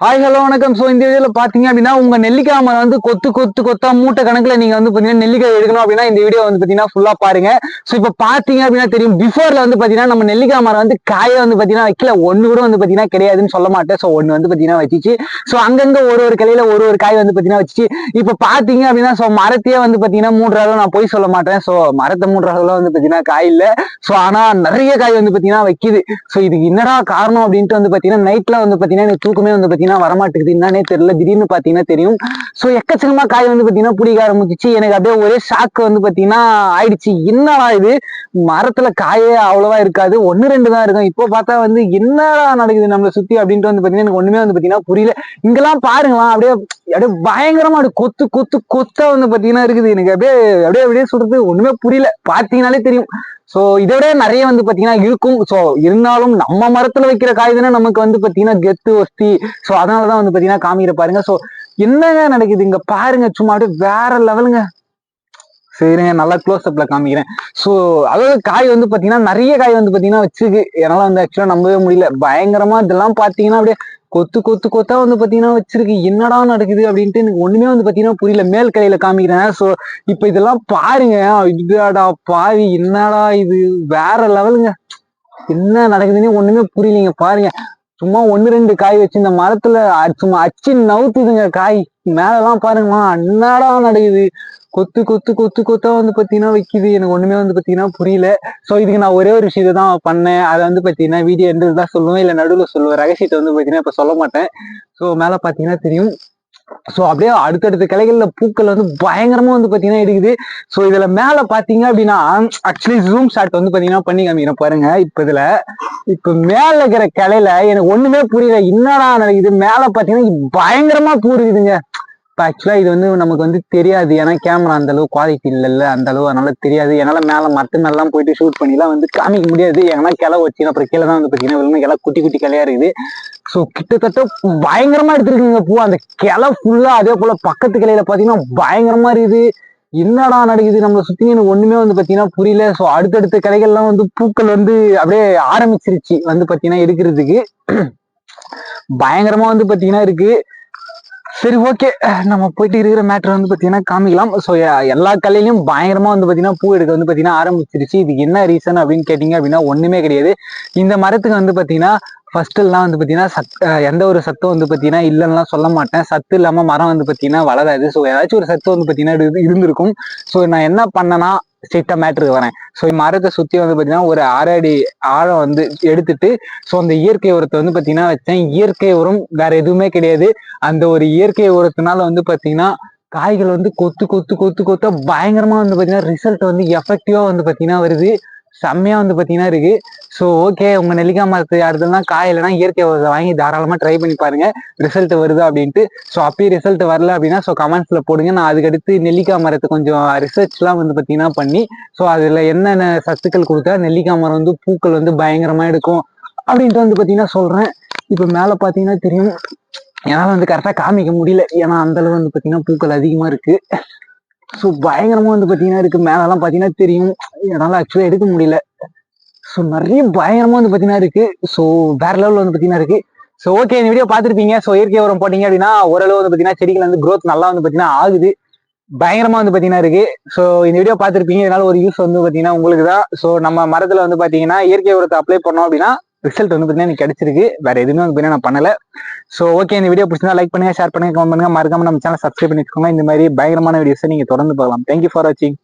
Hi hello வணக்கம். So இந்த வீடியோவில் பார்த்தீங்க அப்படின்னா உங்கள் நெல்லிக்காய் மரம் வந்து கொத்து கொத்து கொத்தா மூட்டை கணக்கில் நீங்கள் வந்து பார்த்தீங்கன்னா நெல்லிக்காய் எடுக்கணும் அப்படின்னா இந்த வீடியோ வந்து பார்த்தீங்கன்னா ஃபுல்லாக பாருங்க. ஸோ இப்போ பார்த்தீங்க அப்படின்னா தெரியும். பிஃபோரில் வந்து பார்த்தீங்கன்னா நம்ம நெல்லிக்காய் மரம் வந்து காயை வந்து பார்த்தீங்கன்னா வைக்கல. ஒன்று கூட வந்து பார்த்தீங்கன்னா கிடையாதுன்னு சொல்ல மாட்டேன். ஸோ ஒன்று வந்து பார்த்தீங்கன்னா வச்சிச்சு. ஸோ அங்கங்கே ஒரு ஒரு கிளையில ஒரு ஒரு காய் வந்து பார்த்தீங்கன்னா வச்சிச்சு. இப்போ பார்த்தீங்க அப்படின்னா ஸோ மரத்தையே வந்து பார்த்தீங்கன்னா மூன்று அளவு நான் போய் சொல்ல மாட்டேன். ஸோ மரத்தை மூன்று அளவுல வந்து பார்த்தீங்கன்னா காய் இல்லை. ஸோ ஆனால் நிறைய காய் வந்து பார்த்தீங்கன்னா வைக்குது. ஸோ இதுக்கு என்னடா காரணம் அப்படின்ட்டு வந்து பார்த்தீங்கன்னா நைட்டில் வந்து பார்த்தீங்கன்னா எனக்கு தூக்கமே வந்து பாத்தீங்கன்னா வரமாட்டேங்குது என்னன்னே தெரியல. திடீர்னு பாத்தீங்கன்னா தெரியும். ஸோ எக்கச்சக்கமா காய் வந்து பாத்தீங்கன்னா பிடிக்க ஆரம்பிச்சிச்சு. எனக்கு அப்படியே ஒரே ஷாக்கு வந்து பாத்தீங்கன்னா ஆயிடுச்சு. என்னடா இது? மரத்துல காயே அவ்வளவா இருக்காது. ஒன்னு ரெண்டு தான் இருக்கும். இப்போ பார்த்தா வந்து என்னடா நடக்குது நம்மளை சுத்தி அப்படின்ட்டு வந்து பாத்தீங்கன்னா எனக்கு ஒண்ணுமே வந்து பாத்தீங்கன்னா புரியல. இங்கெல்லாம் பாருங்களா அப்படியே அப்படியே பயங்கரமா அப்படியே கொத்து கொத்து கொத்தா வந்து பாத்தீங்கன்னா இருக்குது. எனக்கு அப்படியே அப்படியே அப்படியே சொல்றது ஒண்ணுமே புரியல. பாத்தீங்கன்னாலே தெரியும். சோ இதை விட நிறைய வந்து பாத்தீங்கன்னா இருக்கும். சோ இருந்தாலும் நம்ம மரத்துல வைக்கிற காய் தானே நமக்கு வந்து பாத்தீங்கன்னா கெத்து ஒஸ்தி. சோ அதனாலதான் வந்து பாத்தீங்கன்னா காமிக்கிற பாருங்க. சோ என்னங்க நடக்குது இங்க? பாருங்க சும்மா அப்படியே வேற லெவலுங்க சரிங்க நல்லா க்ளோஸ் அப்ல காமிக்கிறேன். சோ அதாவது காய் வந்து பாத்தீங்கன்னா நிறைய காய் வந்து பாத்தீங்கன்னா வச்சிருக்கு. என்னால வந்து ஆக்சுவலா நம்பவே முடியல. பயங்கரமா இதெல்லாம் பாத்தீங்கன்னா அப்படியே கொத்து கொத்து கொத்தா வந்து பாத்தீங்கன்னா வச்சிருக்கு. என்னடா நடக்குது அப்படின்ட்டு எனக்கு ஒண்ணுமே வந்து பாத்தீங்கன்னா புரியல. மேல் கலையில காமிக்கிறேன். ஸோ இப்போ இதெல்லாம் பாருங்க. இதுடாடா பாவி என்னடா இது? வேற லெவலுங்க. என்ன நடக்குதுன்னு ஒண்ணுமே புரியலீங்க. பாருங்க. சும்மா ஒன்னு ரெண்டு காய் வச்சு இந்த மரத்துல சும்மா அச்சு நவுத்துதுங்க காய். மேலெல்லாம் பாருங்களா என்னடா நடக்குது? கொத்து கொத்து கொத்து கொத்தா வந்து பாத்தீங்கன்னா வைக்குது. எனக்கு ஒண்ணுமே வந்து பாத்தீங்கன்னா புரியல. சோ இதுக்கு நான் ஒரே ஒரு விஷயத்தை தான் பண்ணேன். அதை வந்து பாத்தீங்கன்னா வீடியோ எண்டு தான் சொல்லுவேன். இல்ல நடுவில் சொல்லுவேன். ரகசியத்தை வந்து பாத்தீங்கன்னா இப்ப சொல்ல மாட்டேன். சோ மேல பாத்தீங்கன்னா தெரியும். சோ அப்படியே அடுத்தடுத்த கிளைகள்ல பூக்கள் வந்து பயங்கரமா வந்து பாத்தீங்கன்னா இருக்குது சோ இதுல மேல பாத்தீங்க அப்படின்னா ஆக்சுவலி ஜூம் ஷாட் வந்து பாத்தீங்கன்னா பண்ணி காமிக்கிறேன் பாருங்க. இப்ப இதுல இப்ப மேல இருக்கிற கிளையில எனக்கு ஒண்ணுமே புரியல. என்னடா நடக்குது? மேல பாத்தீங்கன்னா பயங்கரமா பூ இருக்குதுங்க. இப்போ ஆக்சுவலாக இது வந்து நமக்கு வந்து தெரியாது. ஏன்னா கேமரா அந்த அளவு குவாலிட்டி இல்லைல்ல அந்த அளவு அதனால தெரியாது. என்னால் மேலே மரத்து மேலாம் போயிட்டு ஷூட் பண்ணிலாம் வந்து காமிக்க முடியாது. ஏன்னா கிளை வச்சு அப்புறம் கீழே தான் வந்து பார்த்தீங்கன்னா விழுந்து கிளை குட்டி குட்டி கிளையா இருக்குது. ஸோ கிட்டத்தட்ட பயங்கரமா எடுத்துருக்குங்க பூ. அந்த கிளை ஃபுல்லாக அதே போல பக்கத்து கிளையில பார்த்தீங்கன்னா பயங்கரமா இருக்குது. என்னடா நடக்குது? நம்மளை சுத்தி எனக்கு ஒண்ணுமே வந்து பாத்தீங்கன்னா புரியல. ஸோ அடுத்தடுத்த கிளைகள்லாம் வந்து பூக்கள் வந்து அப்படியே ஆரம்பிச்சிருச்சு. வந்து பாத்தீங்கன்னா எடுக்கிறதுக்கு. பயங்கரமா வந்து பாத்தீங்கன்னா இருக்கு. சரி ஓகே நம்ம போயிட்டு இருக்கிற மேட்டர் வந்து பார்த்தீங்கன்னா காமிக்கலாம். ஸோ எல்லா கல்லையிலும் பயங்கரமாக வந்து பார்த்தீங்கன்னா பூ எடுக்க வந்து பார்த்தீங்கன்னா ஆரம்பிச்சிருச்சு. இதுக்கு என்ன ரீசன் அப்படின்னு கேட்டிங்க அப்படின்னா ஒன்றுமே கிடையாது. இந்த மரத்துக்கு வந்து பார்த்தீங்கன்னா ஃபர்ஸ்ட்டெல்லாம் வந்து பார்த்தீங்கன்னா சத் எந்த ஒரு சத்தும் வந்து பார்த்தீங்கன்னா இல்லைன்னா சொல்ல மாட்டேன். சத்து இல்லாமல் மரம் வந்து பார்த்தீங்கன்னா வளராது. ஸோ ஏதாச்சும் ஒரு சத்து வந்து பார்த்தீங்கன்னா இரு- இருந்திருக்கும். ஸோ நான் என்ன பண்ணேன்னா ஸ்ட்ரெயிட்டா மேட்ருக்கு வரேன். ஸோ மரத்தை சுத்தி வந்து பாத்தீங்கன்னா ஒரு அரை அடி ஆழம் வந்து எடுத்துட்டு ஸோ அந்த இயற்கை உரத்தை வந்து பாத்தீங்கன்னா வச்சேன். இயற்கை உரம் வேற எதுவுமே கிடையாது. அந்த ஒரு இயற்கை உரத்தினால வந்து பாத்தீங்கன்னா காய்கள் வந்து கொத்து கொத்து கொத்து கொத்த பயங்கரமா வந்து பாத்தீங்கன்னா ரிசல்ட் வந்து எஃபெக்டிவா வந்து பாத்தீங்கன்னா வருது. செம்மையாக வந்து பார்த்தீங்கன்னா இருக்குது ஸோ ஓகே உங்கள் நெல்லிக்காய் மரத்து அடுத்தலாம் காய் இயற்கை உரத்தை வாங்கி தாராளமாக ட்ரை பண்ணி பாருங்கள் ரிசல்ட் வருது அப்படின்ட்டு. ஸோ அப்பயும் ரிசல்ட் வரல அப்படின்னா ஸோ கமெண்ட்ஸில் போடுங்க. நான் அதுக்கடுத்து நெல்லிக்காய் மரத்தை கொஞ்சம் ரிசர்ச்லாம் வந்து பார்த்தீங்கன்னா பண்ணி ஸோ அதில் என்னென்ன சத்துக்கள் கொடுத்தா நெல்லிக்காய் மரம் வந்து பூக்கள் வந்து பயங்கரமாக எடுக்கும் அப்படின்ட்டு வந்து பார்த்தீங்கன்னா சொல்கிறேன் இப்போ மேலே பார்த்தீங்கன்னா தெரியும். என்னால் வந்து கரெக்டாக காமிக்க முடியல. ஏன்னா அந்தளவு வந்து பார்த்தீங்கன்னா பூக்கள் அதிகமாக இருக்குது ஸோ பயங்கரமாக வந்து பார்த்தீங்கன்னா இருக்குது மேலெல்லாம் பார்த்தீங்கன்னா தெரியும். என்னால ஆக்சுவலா எடுக்க முடியல. ஸோ நிறைய பயங்கரமா வந்து பாத்தீங்கன்னா இருக்கு. ஸோ வேற லெவலில் வந்து பாத்தீங்கன்னா இருக்கு. ஸோ ஓகே இந்த வீடியோ பார்த்துருப்பீங்க. ஸோ இயற்கை உரம் போட்டீங்க அப்படின்னா ஓரளவு வந்து பார்த்தீங்கன்னா செடிகள் வந்து க்ரோத் நல்லா வந்து பார்த்தீங்கன்னா ஆகுது. பயங்கரமா வந்து பாத்தீங்கன்னா இருக்கு. ஸோ இந்த வீடியோ பார்த்துருப்பீங்க. இதனால ஒரு யூஸ் வந்து பாத்தீங்கன்னா உங்களுக்கு தான். ஸோ நம்ம மரத்துல வந்து பாத்தீங்கன்னா இயற்கை உரத்தை அப்ளை பண்ணோம் அப்படின்னா ரிசல்ட் வந்து பாத்தீங்கன்னா எனக்கு கிடைச்சிருக்கு. வேற எதுவுமே வந்து பாத்தீங்கன்னா நான் பண்ணல. ஸோ ஓகே இந்த வீடியோ பிடிச்சிருந்தா லைக் பண்ணுங்க ஷேர் பண்ணுங்க கமெண்ட் பண்ணுங்க. மறக்காம நம்ம சேனல் சப்ஸ்கிரைப் பண்ணி வச்சுக்கோங்க. இந்த மாதிரி பயங்கரமான வீடியோஸை நீங்க தொடர்ந்து பார்க்கலாம். தேங்க்யூ ஃபார் வாட்சிங்